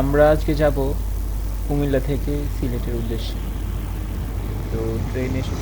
আমরা আজকে যাব কুমিল্লা থেকে সিলেটের উদ্দেশ্যে। তো ট্রেন এসে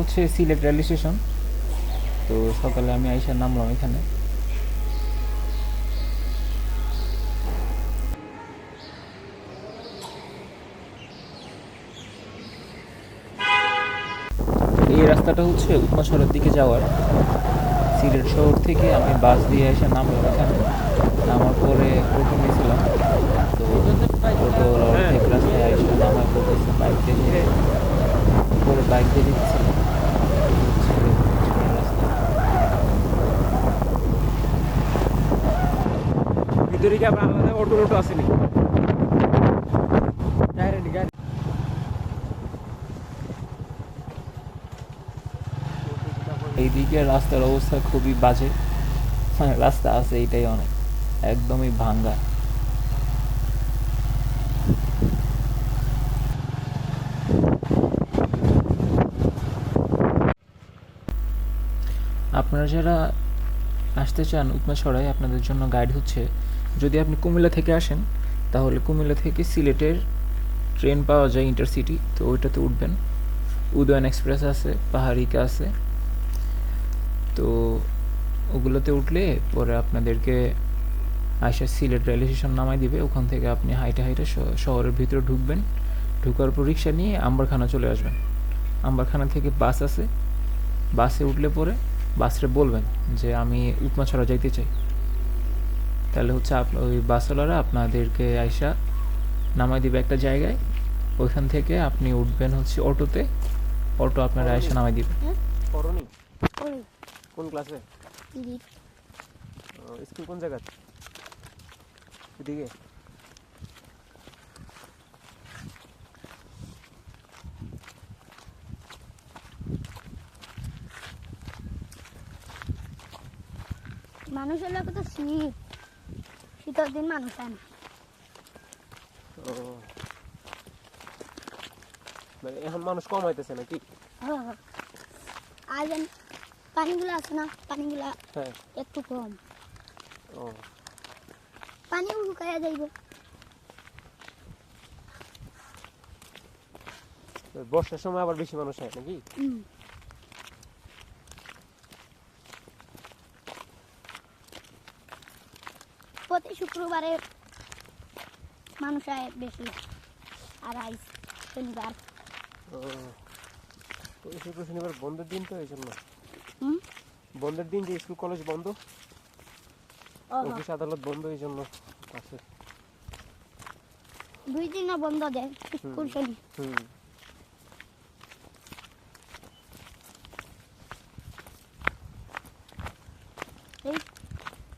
হচ্ছে সিলেট রেল স্টেশন। তো সকালে আমি আইসার নামলাম এখানে। এই রাস্তাটা হচ্ছে উপমাশহরের দিকে যাওয়ার। সিলেট শহর থেকে আমি বাস দিয়ে এসে নামলাম এখানে। নামার পরে অটো নিয়েছিলাম তো অর্ধেক রাস্তায় এসে নামার পড়তেছে বাইক দিয়ে পরে বাইক দিয়ে দিচ্ছিলাম রাস্তা এইদিকে রাস্তার অবস্থা খুবই বাজে। মানে রাস্তা আছে, এইটাই অনেক। একদমই ভাঙ্গা। আপনারা যারা আসতে চান উপমাছড়ায় আপনাদের জন্য গাইড হচ্ছে। যদি আপনি কুমিল্লা থেকে আসেন, তাহলে কুমিল্লা থেকে সিলেটের ট্রেন পাওয়া যায় ইন্টারসিটি, তো ওইটাতে উঠবেন। উদয়ন এক্সপ্রেস আছে, পাহাড়িকা আছে। তো ওগুলোতে উঠলে পরে আপনাদেরকে আইসা সিলেট রেল স্টেশন নামাই দিবে। ওখান থেকে আপনি হাইটে হাইটে শহরের ভিতরে ঢুকবেন। ঢুকার পর রিক্সা নিয়ে আম্বারখানা চলে আসবেন। আম্বারখানা থেকে বাস আছে। বাসে উঠলে পরে বাসরে বলবেন যে, আমি উপমাছড়া যাইতে চাই। তাহলে হচ্ছে আপ ওই বাসওয়ালারা আপনাদেরকে আইসা নামাই দিবে একটা জায়গায়। ওইখান থেকে আপনি উঠবেন হচ্ছে অটোতে। অটো আপনারা আইসা নামাই দিবে। করনি ওই কোন ক্লাসে? স্কুল কোন জায়গা এদিকে। মানুষের লোক তো শীত শীতের দিন মানুষ হয় না। মানে এখন মানুষ কম হইতেছে নাকি। আর পানিগুলো আছে না পানিগুলা হ্যাঁ। একটু কম। পানি শুকাইয়া যাইব। বর্ষার সময় আবার বেশি মানুষ হয় নাকি? প্রতি শুক্রবারে মানুষ আয় বেশি আর আইস শনিবার। শুক্র শনিবার বন্ধের দিন তো এই জন্য হুম? বন্ধের দিন যে স্কুল কলেজ বন্ধ অফিস আদালত বন্ধ এই জন্য আছে। দুই দিনও বন্ধ দেয় স্কুল শনি। হুম।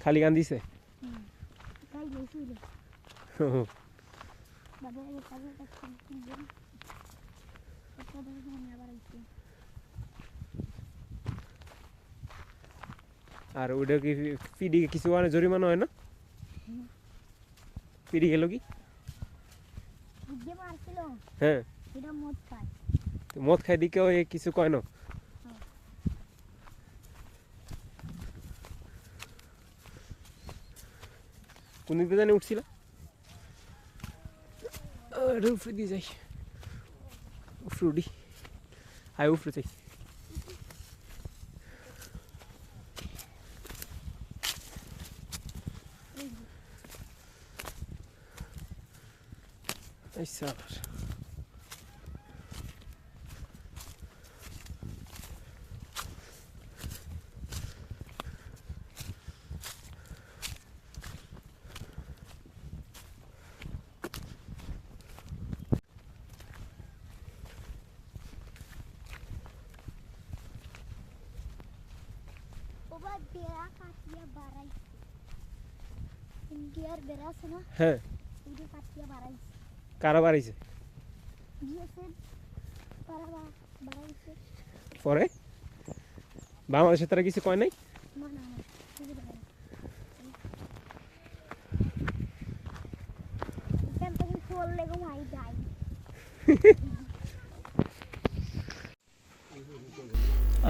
খালি গান দিছে আর ওইটা কি পিডি কিছু মানে জরিমানা হয় না? পিডি গেল কি? হ্যাঁ। মদ খায়। মদ খাই দিকে কিছু কয় না? কোন দিকে জানি উঠছিল আরে উপরে দিয়ে যাই উপরে উঠি হাই উপরে যাই আচ্ছা আবার বেড়া কাটিয়ে বাড়াইছে ইন্ডিয়ার বেড়া আছে না হ্যাঁ ওইটা কাটিয়ে বাড়াইছে কারা বাড়াইছে গিয়েছে পারা বাড়াইছে পরে বাংলাদেশে তারা কিছু কয় নাই না না না এখান থেকে চললে গো ভাই যাই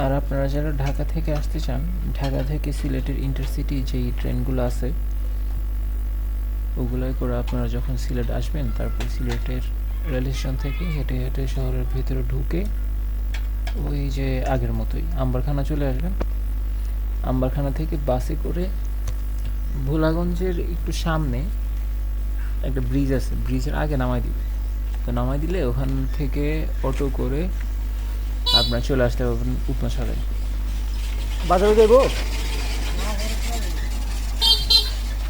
আর আপনারা যারা ঢাকা থেকে আসতে চান, ঢাকা থেকে সিলেটের ইন্টারসিটি যেই ট্রেনগুলো আছে ওগুলোই করে আপনারা যখন সিলেট আসবেন, তারপর সিলেটের রেল স্টেশন থেকে হেঁটে হেঁটে শহরের ভিতরে ঢুকে ওই যে আগের মতোই আম্বারখানা চলে আসবেন। আম্বারখানা থেকে বাসে করে ভোলাগঞ্জের একটু সামনে একটা ব্রিজ আছে ব্রিজের আগে নামাই দিবে। তো নামাই দিলে ওখান থেকে অটো করে আপনার চলে আসতে পারবেন সরাই বাজারে যাইব?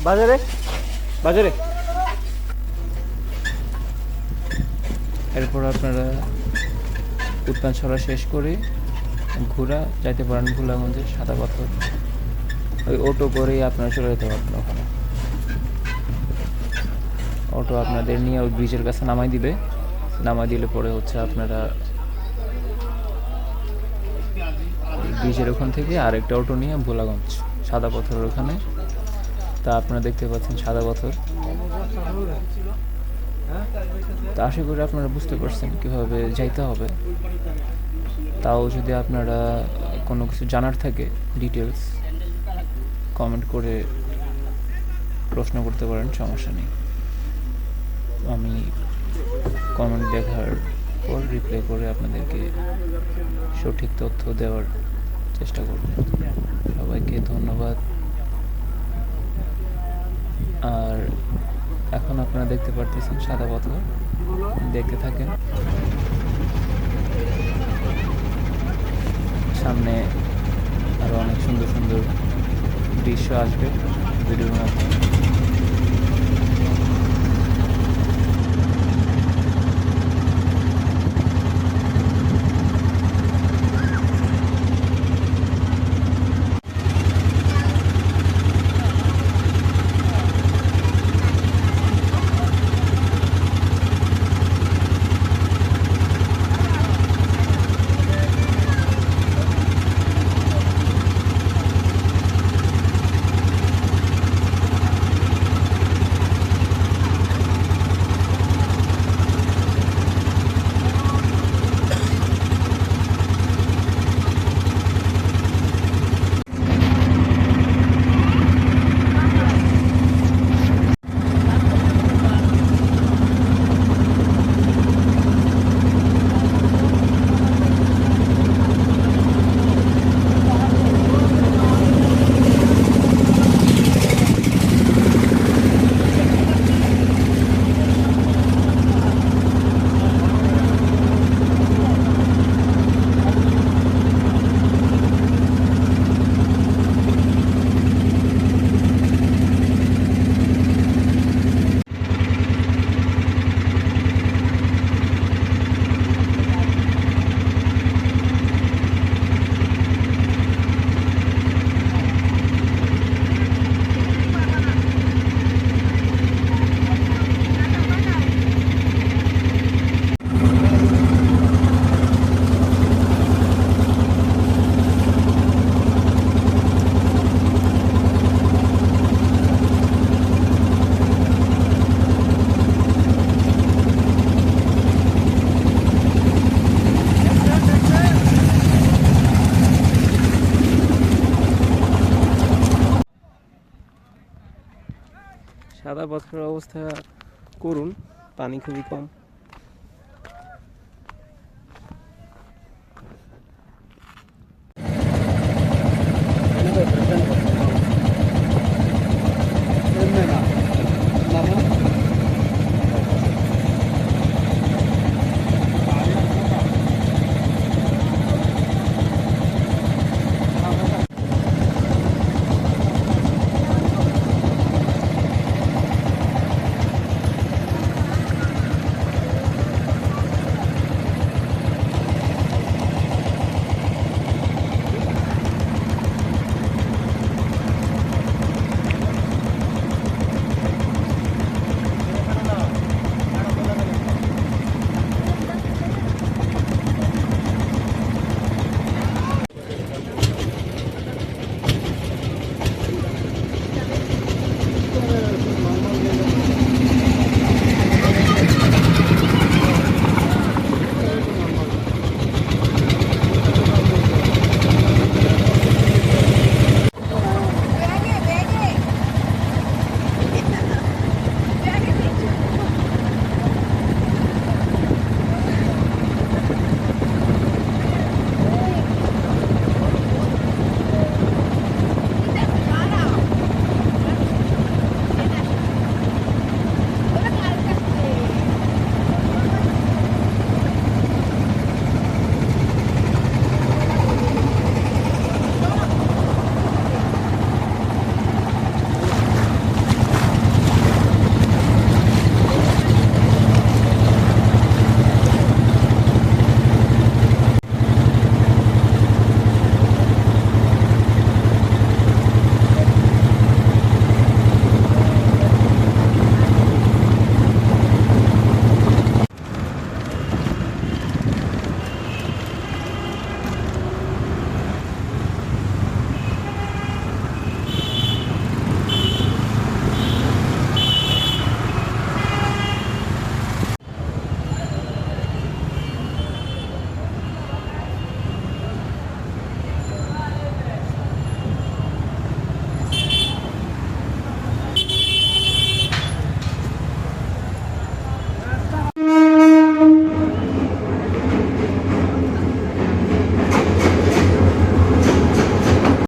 বাজারে? বাজারে? এরপর আপনারা উত্তান ছড়া শেষ করে ঘোরা যাইতে পারেন ভোলাগঞ্জের সাদা পাথর। ওই অটো করেই আপনারা চলে যেতে পারবেন ওখানে। অটো আপনাদের নিয়ে ওই ব্রিজের কাছে নামাই দিবে। নামাই দিলে পরে হচ্ছে আপনারা ওই ব্রিজের ওখান থেকে আরেকটা অটো নিয়ে ভোলাগঞ্জ, সাদা পাথরের ওখানে। তা আপনারা দেখতে পাচ্ছেন সাদা পাথর। তা আশা করি আপনারা বুঝতে পারছেন কীভাবে যাইতে হবে। তাও যদি আপনারা কোনো কিছু জানার থাকে ডিটেলস কমেন্ট করে প্রশ্ন করতে পারেন, সমস্যা নেই। আমি কমেন্ট দেখার পর রিপ্লাই করে আপনাদেরকে সঠিক তথ্য দেওয়ার চেষ্টা করব। সবাইকে ধন্যবাদ। আর এখন আপনারা দেখতে পারতেছেন সাদা পাথর। দেখতে থাকেন। সামনে আরও অনেক সুন্দর সুন্দর দৃশ্য আসবে ভিডিওর মাধ্যমে। কাদা পাথরের অবস্থা করুন পানি খুবই কম।